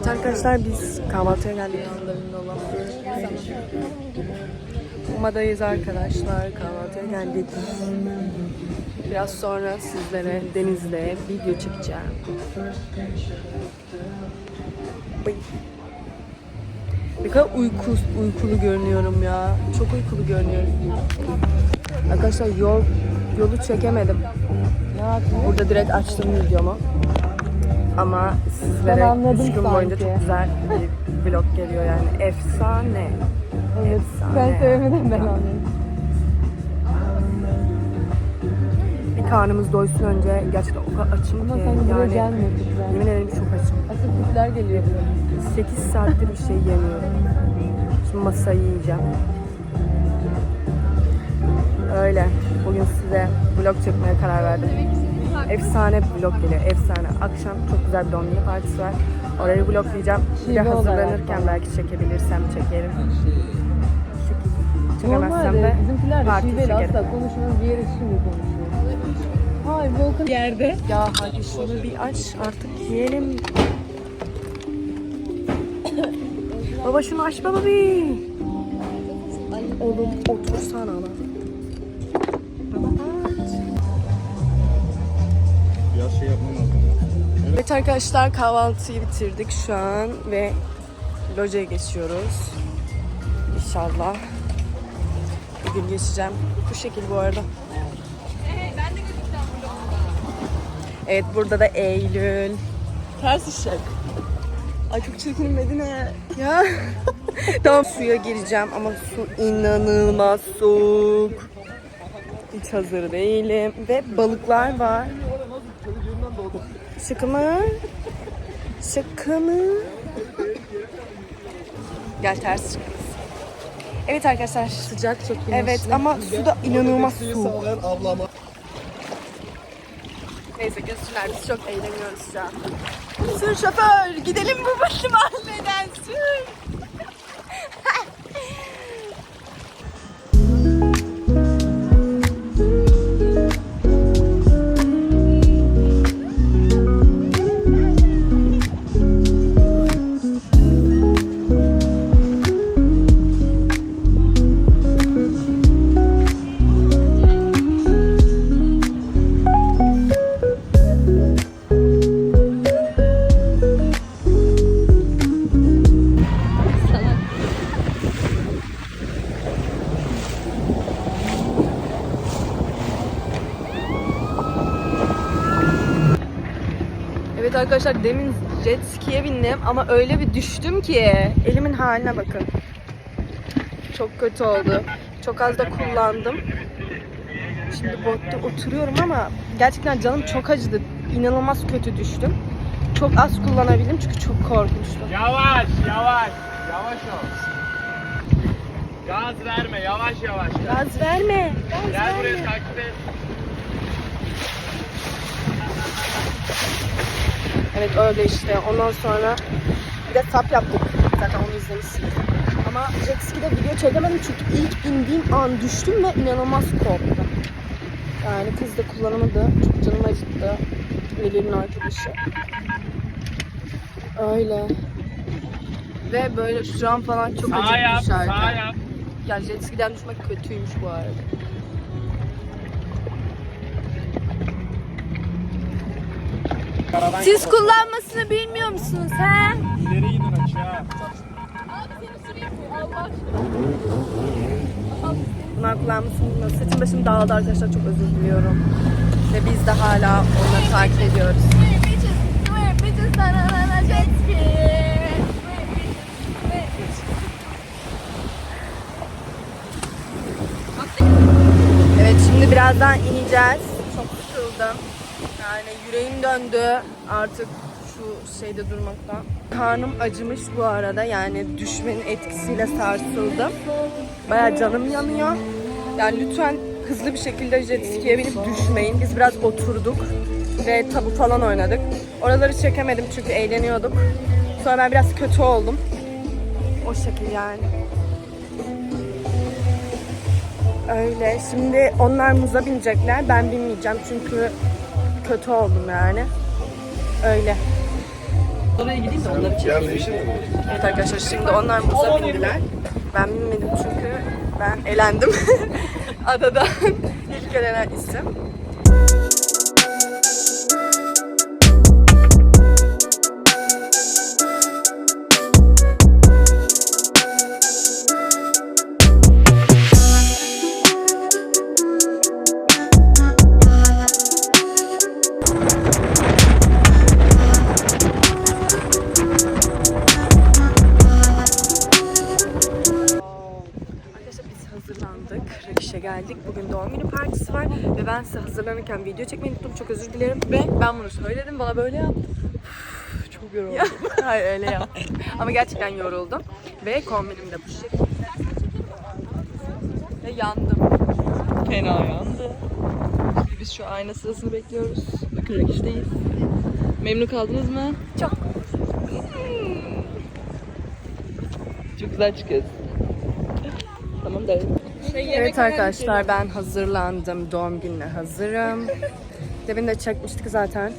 Evet arkadaşlar biz kahvaltıya geldik. Umadayız arkadaşlar. Kahvaltıya geldik. Biraz sonra sizlere denizde video çekeceğim. Ne kadar uyku, uykulu görünüyorum ya. Çok uykulu görünüyorum. Arkadaşlar yol yolu çekemedim. Burada direkt açtım videomu. Ama sizlere anladım 3 gün boyunca sanki. çok güzel bir vlog geliyor yani. Efsane. Evet. Efsane. Ben sevmedim ben anladım. Bir karnımız doysun önce. Gerçekten o kadar açım Ama ki. sen buraya yani, gelmiyor kızlar. yemin ederim çok açım. Asıl Türkler geliyor buraya. 8 saattir bir şey yemiyorum. Şimdi masayı yiyeceğim. Öyle. Bugün size vlog çekmeye karar verdim. Efsane bir vlog geliyor. Efsane. Akşam çok güzel bir doğum günü partisi var. Orayı vloglayacağım. Bir de hazırlanırken belki çekebilirsem çekerim. Çekemezsem de parti şiveyle çekerim. asla konuşmuyor. Bir yere şimdi konuşuyor. Hayır Volkan yerde. Ya hadi şunu bir aç artık yiyelim. baba şunu aç baba bir. Oğlum otursana lan. Şey yapmam lazım. Evet arkadaşlar kahvaltıyı bitirdik şu an ve locaya geçiyoruz. İnşallah bir gün geçeceğim. Bu şekil bu arada. Evet burada da Eylül. Ters ışık. Ay çok çirkinim Medine. Ya. tamam suya gireceğim ama su inanılmaz soğuk. Hiç hazır değilim. Ve balıklar var. Şaka mı? Şaka mı? Gel ters çık. Evet arkadaşlar. Sıcak çok güneşli. Evet ama su da inanılmaz soğuk. ablama. Neyse gözler biz çok eğleniyoruz şu an. Sür şoför gidelim bu başı mahalleden sür. Arkadaşlar demin jet ski'ye bindim ama öyle bir düştüm ki elimin haline bakın. Çok kötü oldu. Çok az da kullandım. Şimdi botta oturuyorum ama gerçekten canım çok acıdı. İnanılmaz kötü düştüm. Çok az kullanabildim çünkü çok korkmuştum. Yavaş, yavaş. Yavaş ol. Gaz verme, yavaş yavaş. Gel, Gaz verme. Gaz Gel buraya verme. takip et. Evet öyle işte. Ondan sonra bir de sap yaptık. Zaten onu izlemişsiniz. Ama jet ski'de video çekemedim çünkü ilk bindiğim an düştüm ve inanılmaz korktum. Yani kız da kullanamadı. Çok canım acıttı. Veli'nin arkadaşı. Öyle. Ve böyle şu an falan çok Sağ yap, acıkmış yap. Ya jet ski'den düşmek kötüymüş bu arada. Siz kullanmasını bilmiyor musunuz he? İleri gidin aşağı. Bunlar kullanmışsınız. Saçım başım dağıldı arkadaşlar. Çok özür diliyorum. Ve biz de hala onları takip ediyoruz. Evet şimdi birazdan ineceğiz. Çok sıkıldım. Yani yüreğim döndü artık şu şeyde durmaktan. Karnım acımış bu arada yani düşmenin etkisiyle sarsıldım. Baya canım yanıyor. Yani lütfen hızlı bir şekilde jet ski'ye binip düşmeyin. Biz biraz oturduk ve tabu falan oynadık. Oraları çekemedim çünkü eğleniyorduk. Sonra ben biraz kötü oldum. O şekil yani. Öyle. Şimdi onlar muza binecekler. Ben binmeyeceğim çünkü kötü oldum yani. Öyle. Oraya gideyim de onları çekeyim. Evet arkadaşlar şimdi onlar muza bindiler. Ben binmedim çünkü ben elendim. Adadan ilk elenen isim. Video çekmeyi unuttum. Çok özür dilerim. Ve ben bunu söyledim. Bana böyle yaptı. Çok yoruldum. Hayır öyle yaptım. Ama gerçekten yoruldum. Ve kombinim de bu şekilde. Ve yandım. Fena yandı. Biz şu ayna sırasını bekliyoruz. Bakın Rakiş'teyiz. Memnun kaldınız mı? Çok. Çok güzel çıkıyorsun. Tamam da. Evet arkadaşlar ben hazırlandım. Doğum gününe hazırım. Demin de çekmiştik zaten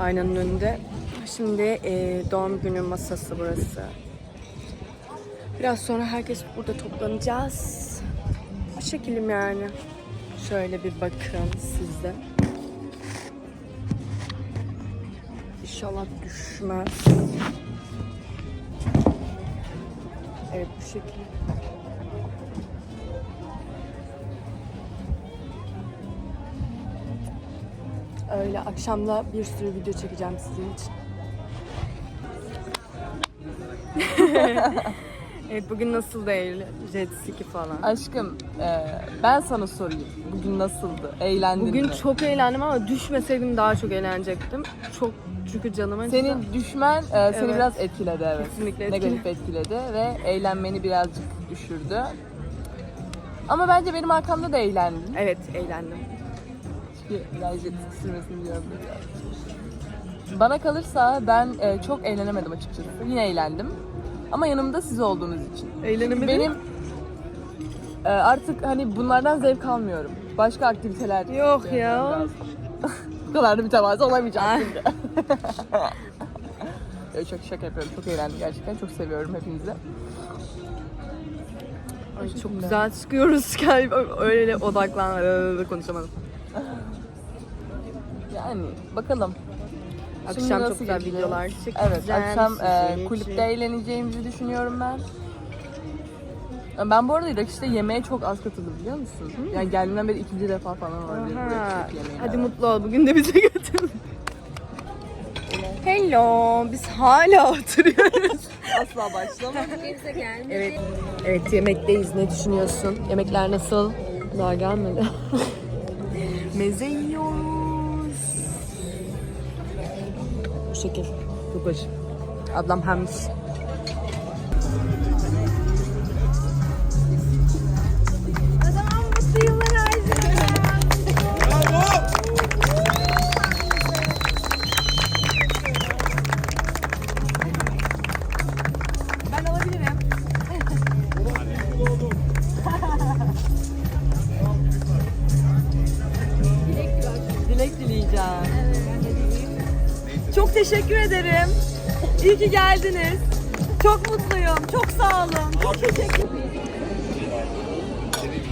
aynanın önünde. Şimdi e, doğum günü masası burası. Biraz sonra herkes burada toplanacağız. Bu şekilim yani. Şöyle bir bakın sizde. İnşallah düşmez. Evet bu şekilde. Öyle akşamda bir sürü video çekeceğim sizin için. evet bugün nasıl değil? Jet ski falan. Aşkım e, ben sana sorayım. Bugün nasıldı? Eğlendin Bugün mi? çok eğlendim ama düşmeseydim daha çok eğlenecektim. Çok çünkü canıma Senin düşmen e, seni Evet. biraz etkiledi evet. Kesinlikle etkiledi. Negatif etkiledi ve eğlenmeni birazcık düşürdü. Ama bence benim arkamda da eğlendin. Evet eğlendim. Biraz jet sürmesini biliyorum. Bana kalırsa ben e, çok eğlenemedim açıkçası. Yine eğlendim. Ama yanımda siz olduğunuz için. Eğlenemedim. Benim e, artık hani bunlardan zevk almıyorum. Başka aktiviteler Yok ya. lazım. Bu kadar da mütevazı olamayacağım Ay. şimdi. Çok şaka yapıyorum. Çok eğlendim gerçekten. Çok seviyorum hepinizi. Ay, çok güzel çıkıyoruz galiba. Öyle odaklan konuşamadım. Yani bakalım. Şimdi Akşam nasıl çok güzel videolar çekeceğiz. Evet, akşam e, sizin kulüpte için. eğleneceğimizi düşünüyorum ben. Ben bu arada Irak'ta yemeğe çok az katıldım biliyor musun? Yani geldiğimden beri ikinci defa falan Aha. Yemeğe. Hadi mutlu ol. Bugün de bize götür. Hello. Biz hala oturuyoruz. asla başlamadım. evet. Evet yemekteyiz. Ne düşünüyorsun? Yemekler nasıl? Daha gelmedi. Meze Bu şekil. Çok acı. Ablam hemmiş. Teşekkür ederim. İyi ki geldiniz. Çok mutluyum. Çok sağ olun. Çok teşekkür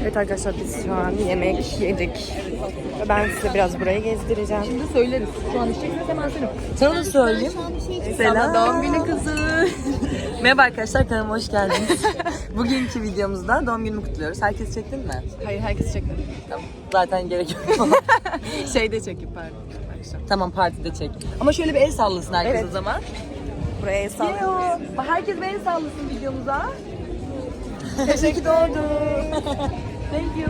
Evet arkadaşlar biz şu an yemek yedik. Ve Ben size biraz burayı gezdireceğim. Şimdi söyleriz. Şu an içeceksiniz hemen söyleyeyim. Sana da söyleyeyim. Selam. doğum günü kızı. Merhaba arkadaşlar kanalıma hoş geldiniz. Bugünkü videomuzda doğum günümü kutluyoruz. Herkes çektin mi? Hayır herkes çekmedi. Tamam. Zaten gerek yok. Şeyde çekip pardon. Akşam. tamam partide çek. Ama şöyle bir el sallasın herkes Evet. o zaman. Buraya el sallayalım. Yo, Herkes bir el sallasın videomuza. Teşekkür doğdun. Thank you.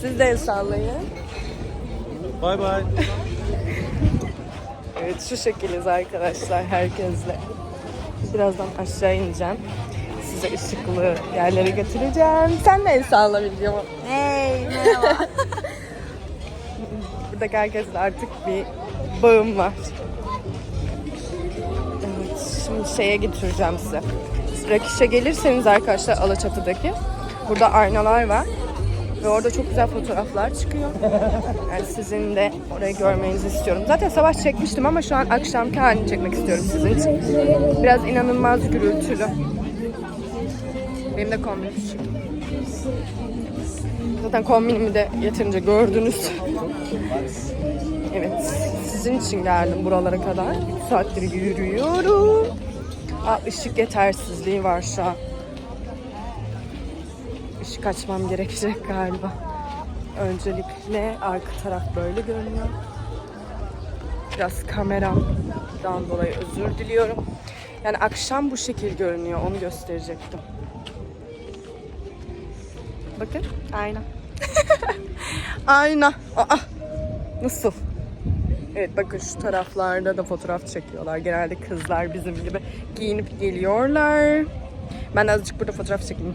Siz de el sallayın. Bay bay. Evet şu şekiliz arkadaşlar herkesle. Birazdan aşağı ineceğim. Size ışıklı yerlere götüreceğim. Sen de el salla videoma. Hey merhaba. Buradaki herkesle artık bir bağım var. Evet şimdi şeye götüreceğim size. Rakiş'e gelirseniz arkadaşlar Alaçatı'daki. Burada aynalar var. Ve orada çok güzel fotoğraflar çıkıyor. Yani sizin de orayı görmenizi istiyorum. Zaten sabah çekmiştim ama şu an akşamki halini çekmek istiyorum sizin için. Biraz inanılmaz gürültülü. Benim de kombinim şık. Zaten kombinimi de yeterince gördünüz. Evet, sizin için geldim buralara kadar. 3 saattir yürüyorum. Aa, ışık yetersizliği var şu an. Işık açmam gerekecek galiba. Öncelikle arka taraf böyle görünüyor. Biraz kameramdan dolayı özür diliyorum. Yani akşam bu şekil görünüyor. Onu gösterecektim. Bakın ayna. ayna. Aa, nasıl? Evet bakın şu taraflarda da fotoğraf çekiyorlar. Genelde kızlar bizim gibi giyinip geliyorlar. Ben de azıcık burada fotoğraf çekeyim.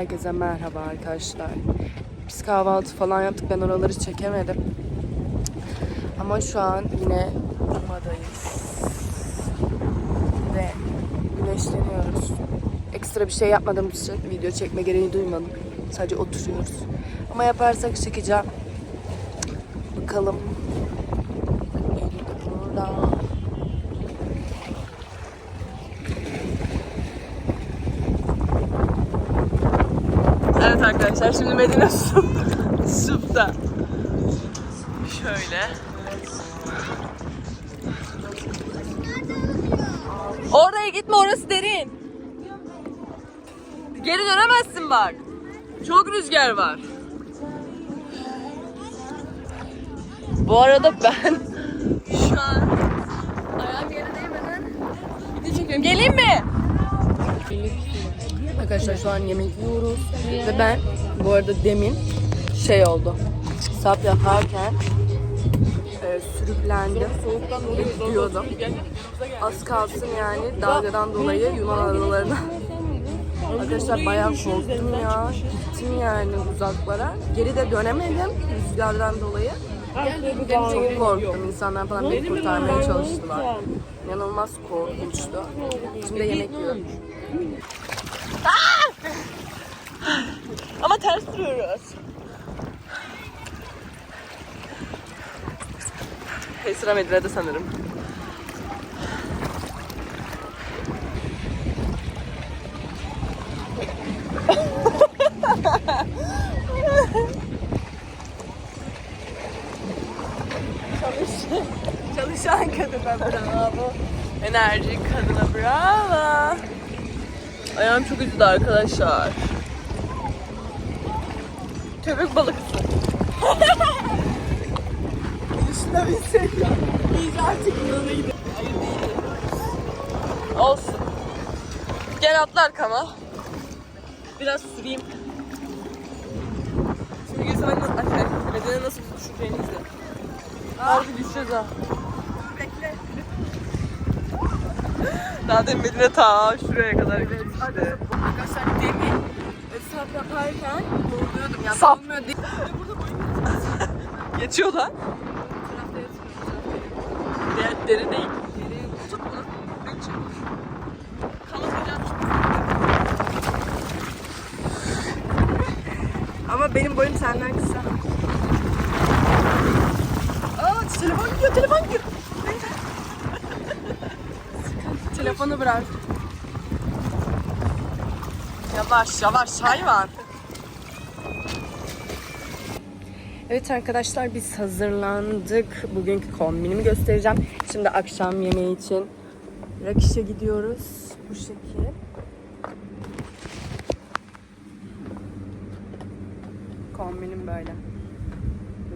Herkese merhaba arkadaşlar. Biz kahvaltı falan yaptık. Ben oraları çekemedim. Ama şu an yine Uma'dayız. Ve güneşleniyoruz. Ekstra bir şey yapmadığımız için video çekme gereği duymadım. Sadece oturuyoruz. Ama yaparsak çekeceğim. Bakalım. Eylül de burada. Evet arkadaşlar şimdi Medine Sup. Sup'ta. Şöyle. Oraya gitme orası derin. Geri dönemezsin bak. Çok rüzgar var. Bu arada ben şu an ayağım yere değmeden video çekiyorum. Geleyim mi? Arkadaşlar şu an yemek yiyoruz ve ben bu arada demin şey oldu. Sap yaparken e, sürüklendim gidiyordum. Az kalsın yani dalgadan dolayı Yunan adalarına. Arkadaşlar bayağı korktum ya. Gittim yani uzaklara. Geri de dönemedim rüzgardan dolayı. Çok korktum. İnsanlar falan beni kurtarmaya çalıştılar. İnanılmaz korkunçtu. Şimdi yemek yiyorum. Ama ters duruyoruz. Hey sıra Medine'de sanırım. Çalışan kadına bravo. Enerjik kadına bravo. Ayağım çok üzüldü arkadaşlar. Köpek balıkçı. Üstüne binsek ya. Biz artık Yunan'a gidelim. Hayır değil. Olsun. Gel atla arkama. Biraz süreyim. Şimdi Gülsüm anne anne. Bedene nasıl düşeceğini izle. Harbi düşeceğiz ha. Bekle. Daha demin Medine ta şuraya kadar gitmişti. Arkadaşlar demin sap yaparken boğuluyordum. Ya Sap. boğulmuyor değil. Geçiyor lan. De- deri değil. Tut bunu. Ben. Kanatlayacağım şimdi. Ama benim boyum senden kısa. Aa telefon gidiyor, telefon gidiyor. Telefonu bırak. Yavaş yavaş hayvan. Evet arkadaşlar biz hazırlandık. Bugünkü kombinimi göstereceğim. Şimdi akşam yemeği için Rakiş'e gidiyoruz. Bu şekil. Kombinim böyle.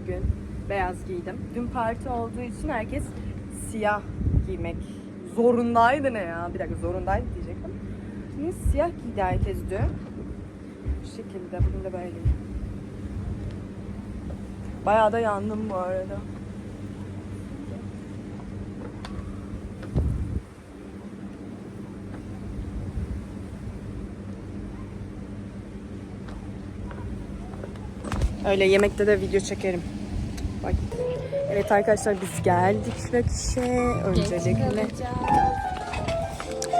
Bugün beyaz giydim. Dün parti olduğu için herkes siyah giymek zorundaydı ne ya? Bir dakika zorundaydı diyecektim. Şimdi siyah giydi herkes. Bu şekilde. Bugün de böyleyim. Bayağı da yandım bu arada. Öyle yemekte de video çekerim. Bak. Evet arkadaşlar biz geldik Rakiş'e. Öncelikle.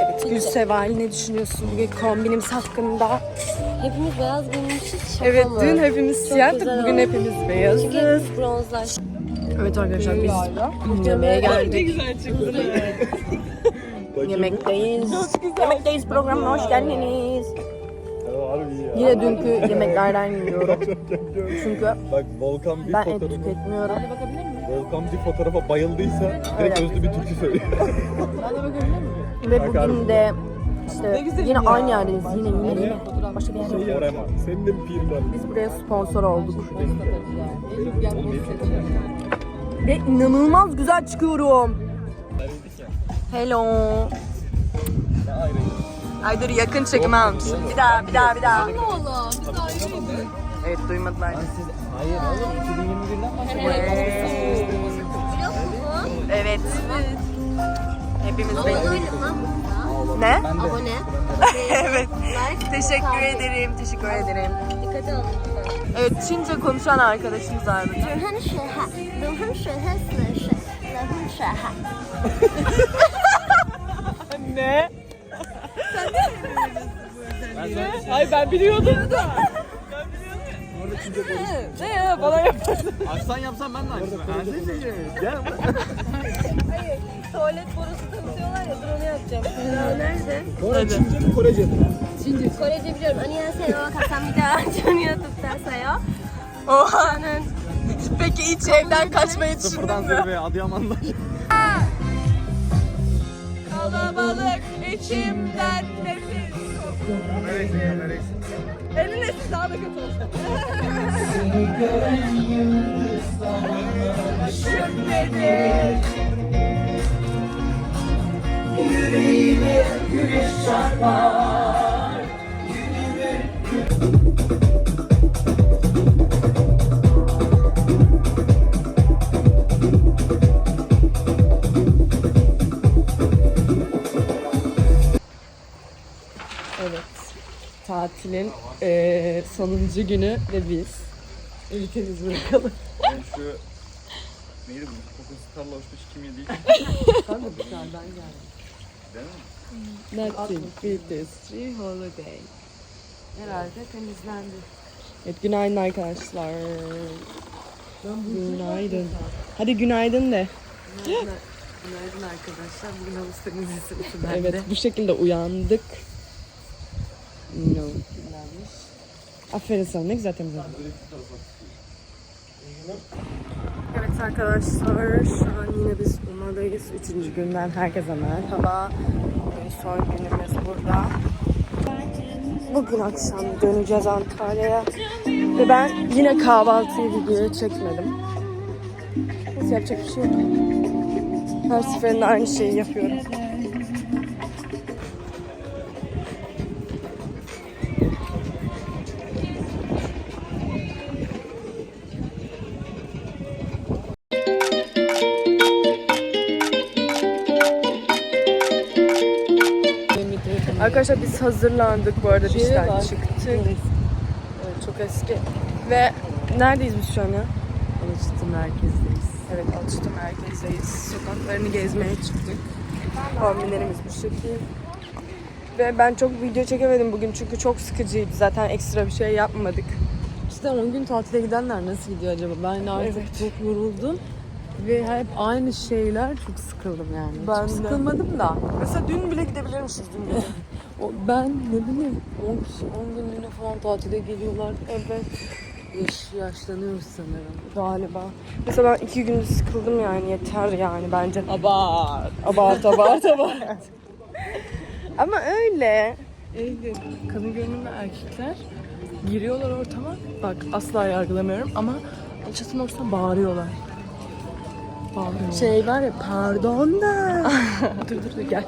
Evet Gülseval ne düşünüyorsun bugün kombinimiz hakkında? Hepimiz beyaz giymişiz. Evet mı? dün hepimiz güzel bugün oldu. hepimiz Çünkü beyazız. hepimiz bronzlar. Evet arkadaşlar biz yemeğe geldik. güzel çıktı. Yemekteyiz. Yemekteyiz programına hoş geldiniz. Yine dünkü yemeklerden yiyorum. Çünkü Bak Volkan bir ben et fotoğrafı, tüketmiyorum. Volkan bir fotoğrafa bayıldıysa direkt özlü bir türkü söylüyor. Ve bugün de işte Ne yine ya. aynı yerdeyiz. Yine yine yine. Başka bir yer yok. Şey. Senin de pirin Biz buraya sponsor olduk. Ve inanılmaz güzel çıkıyorum. Hello. Ay dur yakın çekime almışım. Bir daha bir daha bir daha. Evet duymadılar. Hayır oğlum 2021'den Evet hepimiz Ama Ne? Abone. evet. Like, teşekkür takip. ederim. Teşekkür ederim. Dikkat alın. Evet, Çince konuşan arkadaşımız var burada. Ruhun şeha. Ruhun şeha sınışı. Şey. Şeha. Anne. Sen ne bilmiyorsun Hayır ben biliyordum da. Ne ya bana yaparsın. Açsan yapsan ben de açsam. Her şey Tuvalet borusu da ya, dur onu yapacağım. Ya nerede? Kore Çince mi Korece mi? Korece biliyorum. 안녕하세요. 감사합니다. 저는 tuttarsayo. Oha. 저는 Peki hiç evden kaçmayı düşündün Sıfırdan mü? zirveye Adıyaman'da. Kalabalık içimden nefis. Eline siz daha da kötü olsun. Evet. Tatilin eee, sonuncu günü ve biz ülkemiz bırakalım. Ben şu neydi bu? Kokusu tarla hoşmuş kim yedi? Kanka dışarıdan geldim. Değil mi? Nothing free holiday. Herhalde temizlendi. Evet günaydın arkadaşlar. Günaydın. Hadi günaydın de. Günaydın arkadaşlar. Bugün havuz temizliği sırası Evet bu şekilde uyandık. No. Aferin sana ne güzel temizledin. Evet arkadaşlar şu an yine biz Uma'dayız. Üçüncü günden herkese merhaba. Bugün son günümüz burada. Bugün akşam döneceğiz Antalya'ya. Ve ben yine kahvaltıyı video çekmedim. Nasıl yapacak bir şey yok. Her seferinde aynı şeyi yapıyorum. Hazırlandık bu arada dıştan çıktık. Evet, çok eski. Ve neredeyiz biz şu an ya? Merkezdeyiz. Evet Alçıta merkezdeyiz. Sokaklarını gezmeye çıktık. Kombinlerimiz bu şekil. Ve ben çok video çekemedim bugün çünkü çok sıkıcıydı. Zaten ekstra bir şey yapmadık. İşte 10 gün tatile gidenler nasıl gidiyor acaba? Ben artık Evet. çok yoruldum. Ve hep aynı şeyler çok sıkıldım yani. Ben çok de. sıkılmadım da. Mesela dün bile gidebilirmişiz dün gece. Ben ne bileyim 10 kişi 10 günlüğüne falan tatile geliyorlar. evet. Yaş, yaşlanıyoruz sanırım. Galiba. Mesela ben iki gündür sıkıldım yani yeter yani bence. Abart. Abart abart abart. Ama öyle. Öyle. Kadın görünümlü erkekler giriyorlar ortama. Bak asla yargılamıyorum ama çatının ortasına bağırıyorlar. Bağırıyorlar. Şey var ya pardon da. dur dur dur gel.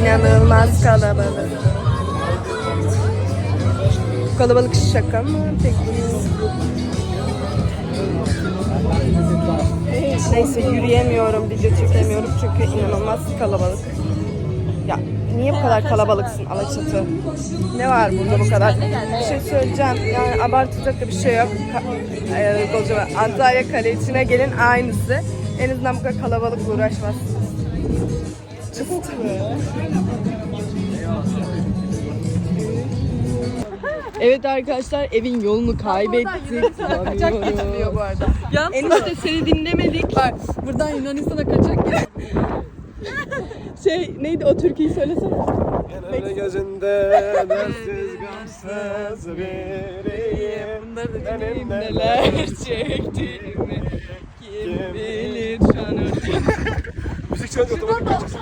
İnanılmaz kalabalık. Kalabalık şaka mı peki? Neyse yürüyemiyorum, video çekemiyorum çünkü inanılmaz kalabalık. Ya niye bu kadar kalabalıksın Alaçatı? Ne var burada bu kadar? Bir şey söyleyeceğim. Yani abartacak da bir şey yok. Ka- e, Antalya kale içine gelin aynısı. En azından bu kadar kalabalıkla uğraşmazsınız. Evet arkadaşlar evin yolunu kaybettik. Kaçak bu arada. Yalnız Enişte seni dinlemedik. bak buradan Yunanistan'a kaçak git. Şey neydi o türküyü söylesene. Öyle gözünde dersiz gamsız biriyim. Benim neler çektiğimi. Kim bilir şanı. Müzik çalınca otomatik.